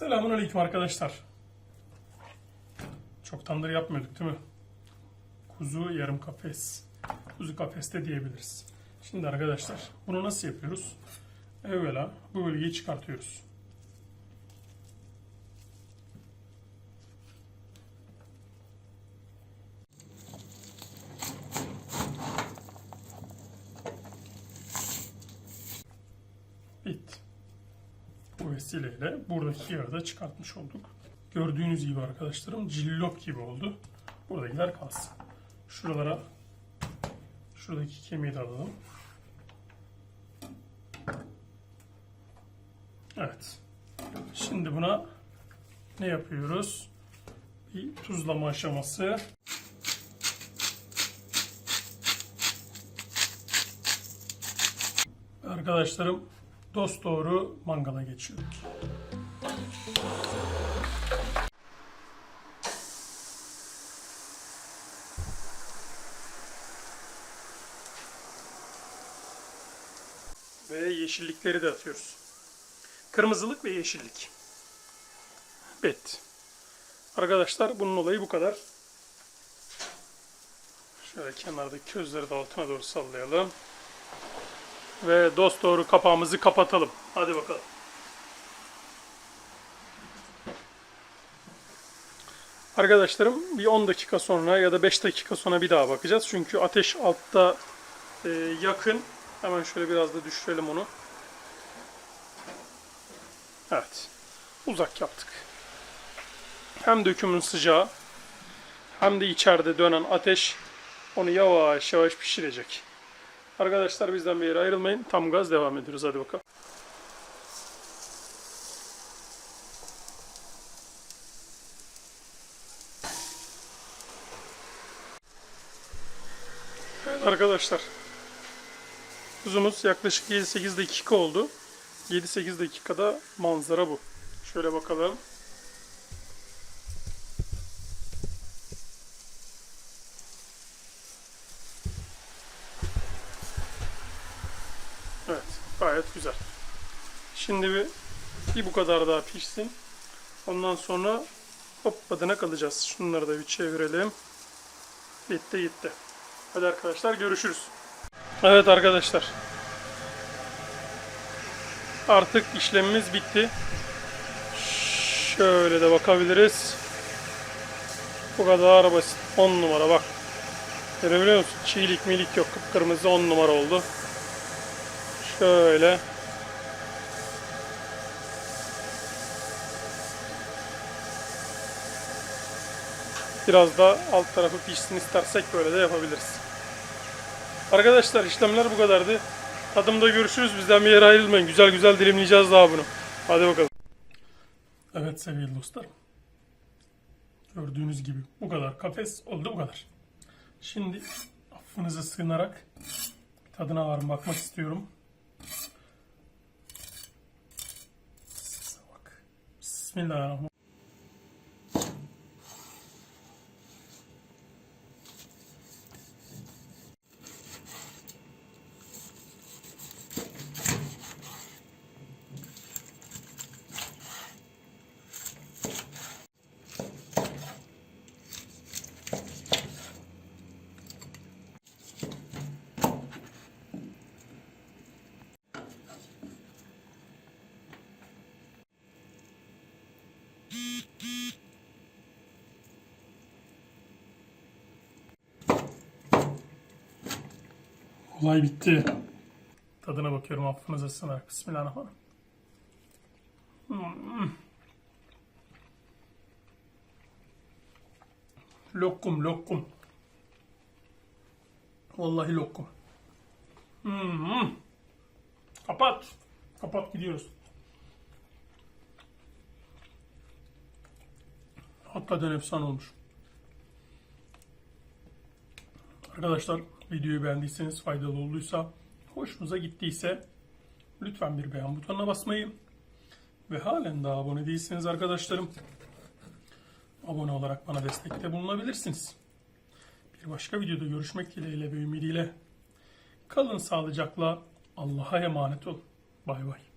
Selamun Aleyküm arkadaşlar. Çok tandır yapmıyorduk değil mi? Kuzu yarım kafes. Kuzu kafeste diyebiliriz. Şimdi arkadaşlar bunu nasıl yapıyoruz? Evvela bu bölgeyi çıkartıyoruz. Bitti. Bu vesileyle buradaki yağı da çıkartmış olduk. Gördüğünüz gibi arkadaşlarım cillop gibi oldu. Buradakiler kalsın. Şuralara şuradaki kemiği de alalım. Evet. Şimdi buna ne yapıyoruz? Bir tuzlama aşaması. Arkadaşlarım dost doğru mangala geçiyoruz. Ve yeşillikleri de atıyoruz. Kırmızılık ve yeşillik. Bet. Arkadaşlar bunun olayı bu kadar. Şöyle kenardaki közleri de altına doğru sallayalım. Ve dost doğru kapağımızı kapatalım. Hadi bakalım. Arkadaşlarım bir 10 dakika sonra ya da 5 dakika sonra bir daha bakacağız. Çünkü ateş altta e, yakın. Hemen şöyle biraz da düşürelim onu. Evet. Uzak yaptık. Hem dökümün sıcağı hem de içeride dönen ateş onu yavaş yavaş pişirecek. Arkadaşlar bizden bir yere ayrılmayın. Tam gaz devam ediyoruz. Hadi bakalım. Evet arkadaşlar. Kuzumuz yaklaşık 7-8 dakika oldu. 7-8 dakikada manzara bu. Şöyle bakalım. Evet, gayet güzel. Şimdi bir, bir bu kadar daha pişsin. Ondan sonra hop adına kalacağız. Şunları da bir çevirelim. Gitti gitti. Hadi arkadaşlar görüşürüz. Evet arkadaşlar. Artık işlemimiz bitti. Şöyle de bakabiliriz. Bu kadar basit. 10 numara bak. Görebiliyor musun? Çiğlik milik yok. Kıpkırmızı 10 numara oldu. Şöyle. Biraz da alt tarafı pişsin istersek böyle de yapabiliriz. Arkadaşlar işlemler bu kadardı. Tadımda görüşürüz. Bizden bir yere ayrılmayın. Güzel güzel dilimleyeceğiz daha bunu. Hadi bakalım. Evet sevgili dostlarım. Gördüğünüz gibi bu kadar. Kafes oldu bu kadar. Şimdi affınıza sığınarak tadına varım bakmak istiyorum. Size bak. Bismillahirrahmanirrahim. Olay bitti. Tadına bakıyorum affınıza sığınarak. Bismillahirrahmanirrahim. Hmm. Lokum lokum. Vallahi lokum. Hmm. Kapat. Kapat gidiyoruz. Hakikaten efsane olmuş. Arkadaşlar videoyu beğendiyseniz faydalı olduysa, hoşunuza gittiyse lütfen bir beğen butonuna basmayı ve halen daha abone değilseniz arkadaşlarım abone olarak bana destekte bulunabilirsiniz. Bir başka videoda görüşmek dileğiyle ve ümidiyle kalın sağlıcakla Allah'a emanet olun. Bay bay.